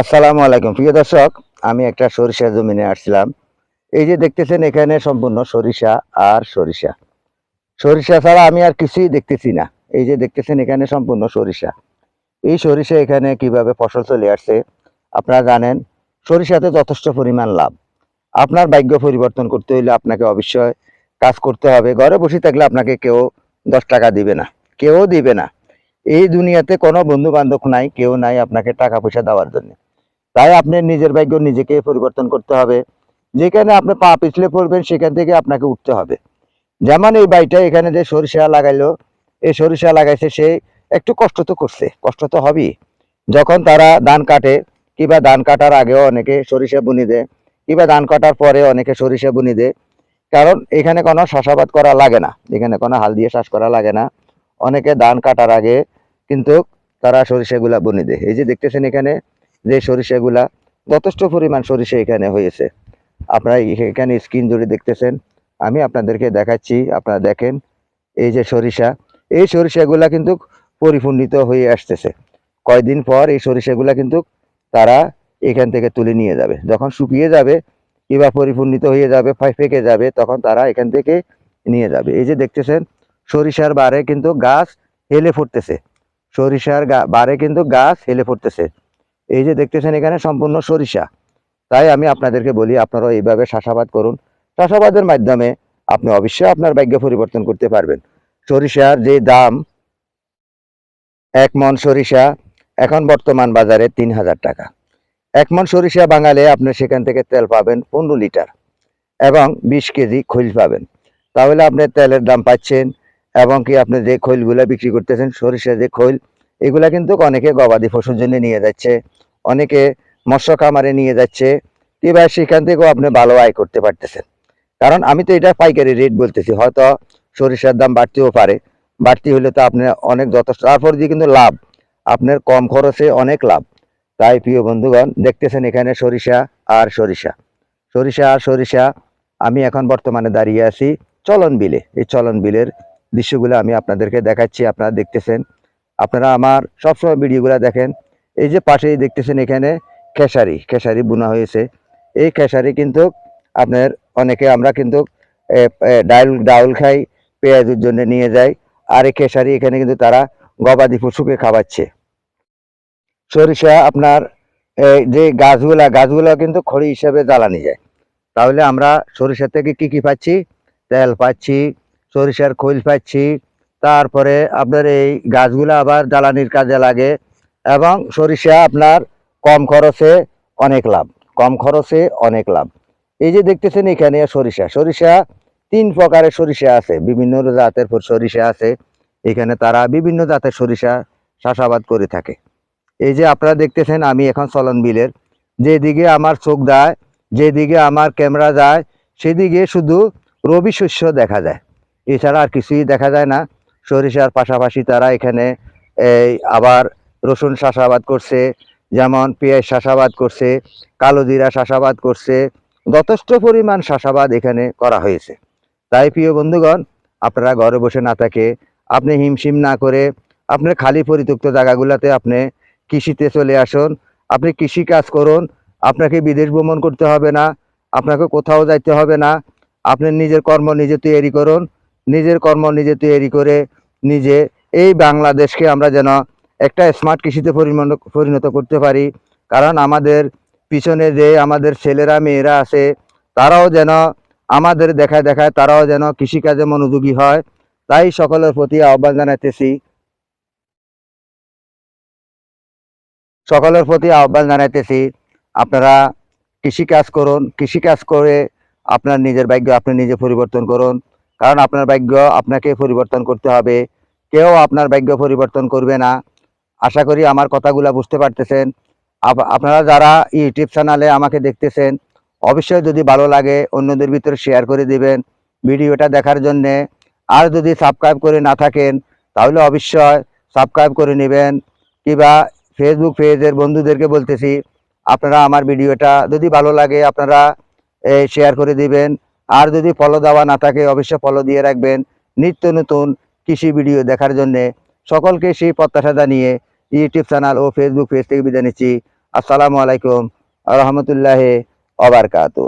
আসসালামু আলাইকুম। প্রিয় দর্শক, আমি একটা সরিষা জমিনে আসছিলাম। এই যে দেখতেছেন এখানে সম্পূর্ণ সরিষা আর সরিষা। সরিষা ছাড়া আমি আর কিছুই দেখতেছি না। এই যে দেখতেছেন এখানে সম্পূর্ণ সরিষা। এই সরিষা এখানে কীভাবে ফসল চলে আসছে, আপনারা জানেন, সরিষাতে যথেষ্ট পরিমাণ লাভ। আপনার ভাগ্য পরিবর্তন করতে হলে আপনাকে অবশ্যই কাজ করতে হবে। ঘরে বসে থাকলে আপনাকে কেউ দশ টাকা দিবে না, কেউ দিবে না। এই দুনিয়াতে কোনো বন্ধু বান্ধব নাই, কেউ নাই আপনাকে টাকা পয়সা দেওয়ার জন্য। তাই আপনি নিজের ভাগ্য নিজেকে পরিবর্তন করতে হবে। যেখানে আপনি পা পিছলে পড়বেন, সেখান থেকে আপনাকে উঠতে হবে। যেমন এই বাড়িটা এখানে যে সরিষা লাগাইলো, এই সরিষা লাগাইছে, সে একটু কষ্ট তো করছে। কষ্ট তো হবেই। যখন তারা ধান কাটে, কিংবা ধান কাটার আগেও অনেকে সরিষা বুনি দেয়, কিংবা ধান কাটার পরে অনেকে সরিষা বুনি দেয়। কারণ এখানে কোনো চাষাবাদ করা লাগে না। এখানে কোনো হাল দিয়ে চাষ করা লাগে না। অনেকে ধান কাটার আগে কিন্তু তারা সরিষাগুলা বুনি দেয়। এই যে দেখতেছেন এখানে যে সরিষাগুলা যথেষ্ট পরিমাণ সরিষা এখানে হয়েছে। আপনারা এখানে স্ক্রিন জুড়ে দেখতেছেন। আমি আপনাদেরকে দেখাচ্ছি, আপনারা দেখেন এই যে সরিষা। এই সরিষাগুলা কিন্তু পরিপূর্ণিত হয়ে আসতেছে। কয়দিন পর এই সরিষাগুলা কিন্তু তারা এখান থেকে তুলে নিয়ে যাবে। যখন শুকিয়ে যাবে, কিংবা পরিপূর্ণিত হয়ে যাবে ফেকে যাবে, তখন তারা এখান থেকে নিয়ে যাবে। এই যে দেখতেছেন, সরিষার বারে কিন্তু গাছ হেলে ফুটতেছে। সরিষার বারে কিন্তু গাছ হেলে ফুটতেছে। এই যে দেখতেছেন এখানে সম্পূর্ণ সরিষা। তাই আমি আপনাদেরকে বলি, আপনারাও এইভাবে চাষাবাদ করুন। চাষাবাদের মাধ্যমে আপনি অবশ্যই আপনার ভাগ্য পরিবর্তন করতে পারবেন। সরিষার যে দাম, এক মন সরিষা এখন বর্তমান বাজারে তিন হাজার টাকা। এক মন সরিষা বাঙালে আপনি সেখান থেকে তেল পাবেন পনেরো লিটার এবং বিশ কেজি খৈল পাবেন। তাহলে আপনি তেলের দাম পাচ্ছেন এবং কি আপনি যে খৈলগুলা বিক্রি করতেছেন সরিষা যে খৈল এগুলা কিন্তু অনেকে গবাদি পশুর জন্য নিয়ে যাচ্ছে, অনেকে মৎস্য খামারে নিয়ে যাচ্ছে। কিংবা সেখান থেকেও আপনি ভালো আয় করতে পারতেছেন। কারণ আমি তো এটা পাইকারি রেট বলতেছি, হয়তো সরিষার দাম বাড়তেও পারে। বাড়তি হলে তো আপনি অনেক যথেষ্ট, তারপর দিয়ে কিন্তু লাভ। আপনার কম খরচে অনেক লাভ। তাই প্রিয় বন্ধুগণ, দেখতেছেন এখানে সরিষা আর সরিষা। সরিষা আর সরিষা, আমি এখন বর্তমানে দাঁড়িয়ে আছি চলন বিলে। এই চলন বিলের দৃশ্যগুলো আমি আপনাদেরকে দেখাচ্ছি, আপনারা দেখতেছেন। আপনারা আমার সবসময় ভিডিওগুলো দেখেন। এই যে পাশেই দেখতেছেন এখানে খেসারি খেসারি বোনা হয়েছে। এই খেসারি কিন্তু আপনার অনেকে আমরা কিন্তু ডাউল ডাউল খাই, পেঁয়াজের জন্য নিয়ে যাই। আর এই খেসারি এখানে কিন্তু তারা গবাদি পশুকে খাওয়াচ্ছে। সরিষা আপনার যে গাছগুলা গাছগুলা কিন্তু খড়ি হিসাবে জ্বালানি যায় তাহলে আমরা সরিষা থেকে কি কি পাচ্ছি? তেল পাচ্ছি, সরিষার খৈল পাচ্ছি তারপরে আপনার এই গাছগুলো আবার জ্বালানির কাজে লাগে এবং সরিষা আপনার কম খরচে অনেক লাভ, কম খরচে অনেক লাভ। এই যে দেখতেছেন এখানে সরিষা সরিষা তিন প্রকারের সরিষা আছে, বিভিন্ন জাতের সরিষা আছে, এখানে তারা বিভিন্ন জাতের সরিষা চাষাবাদ করে থাকে। এই যে আপনারা দেখতেছেন আমি এখন চলন বিলের, যেদিকে আমার চোখ দেয় যেদিকে আমার ক্যামেরা যায়, সেদিকে শুধু রবি শস্য দেখা যায়। এছাড়া আর কিছুই দেখা যায় না। সরিষার পাশাপাশি তারা এখানে এই আবার রসুন চাষাবাদ করছে, যেমন পেঁয়াজ চাষাবাদ করছে কালো জিরা চাষাবাদ করছে, যথেষ্ট পরিমাণ চাষাবাদ এখানে করা হয়েছে। তাই প্রিয় বন্ধুগণ, আপনারা ঘরে বসে না থাকে, আপনি হিমশিম না করে আপনার খালি পরিত্যক্ত জায়গাগুলোতে আপনি কৃষিতে চলে আসুন, আপনি কৃষি কাজ করুন, আপনাকে বিদেশ ভ্রমণ করতে হবে না, আপনাকে কোথাও যাইতে হবে না, আপনি নিজের কর্ম নিজে তৈরি করুন, নিজের কর্ম নিজে তৈরি করে নিজে এই বাংলাদেশকে আমরা যেন একটা স্মার্ট কৃষিতে পরিণত করতে পারি। কারণ আমাদের পিছনে যে আমাদের ছেলেরা, মেয়েরা আছে, তারাও যেন আমাদের দেখায় দেখায় তারাও যেন কৃষিকাজে মনোযোগী হয়। তাই সকলের প্রতি আহ্বান জানাইতেছি। সকলের প্রতি আহ্বান জানাইতেছি, আপনারা কৃষিকাজ করুন, কৃষিকাজ করে আপনার নিজের ভাগ্য আপনি নিজে পরিবর্তন করুন। কারণ আপনার ভাগ্য আপনাকে পরিবর্তন করতে হবে। কেউ আপনার ভাগ্য পরিবর্তন করবে না। আশা করি আমার কথাগুলো বুঝতে পারতেছেন। আপনারা যারা ইউটিউব চ্যানেলে আমাকে দেখতেছেন, অবশ্যই যদি ভালো লাগে, অন্যদের ভিতরে শেয়ার করে দিবেন। ভিডিওটা দেখার জন্যে। আর যদি সাবস্ক্রাইব করে না থাকেন, তাহলে অবশ্যই সাবস্ক্রাইব করে নেবেন। কিংবা ফেসবুক পেজের বন্ধুদেরকে বলতেছি, আপনারা আমার ভিডিওটা যদি ভালো লাগে, আপনারা শেয়ার করে দিবেন। আর যদি ফলো দেওয়া না থাকে, অবশ্যই ফলো দিয়ে রাখবেন। নিত্য নতুন কৃষি ভিডিও দেখার জন্যে সকলকে সেই প্রত্যাশা জানিয়ে ইউটিউব চ্যানেল ও ফেসবুক পেজ থেকে বিদায় নিচ্ছি। আসসালামু আলাইকুম রহমতুল্লাহ অবরকাতু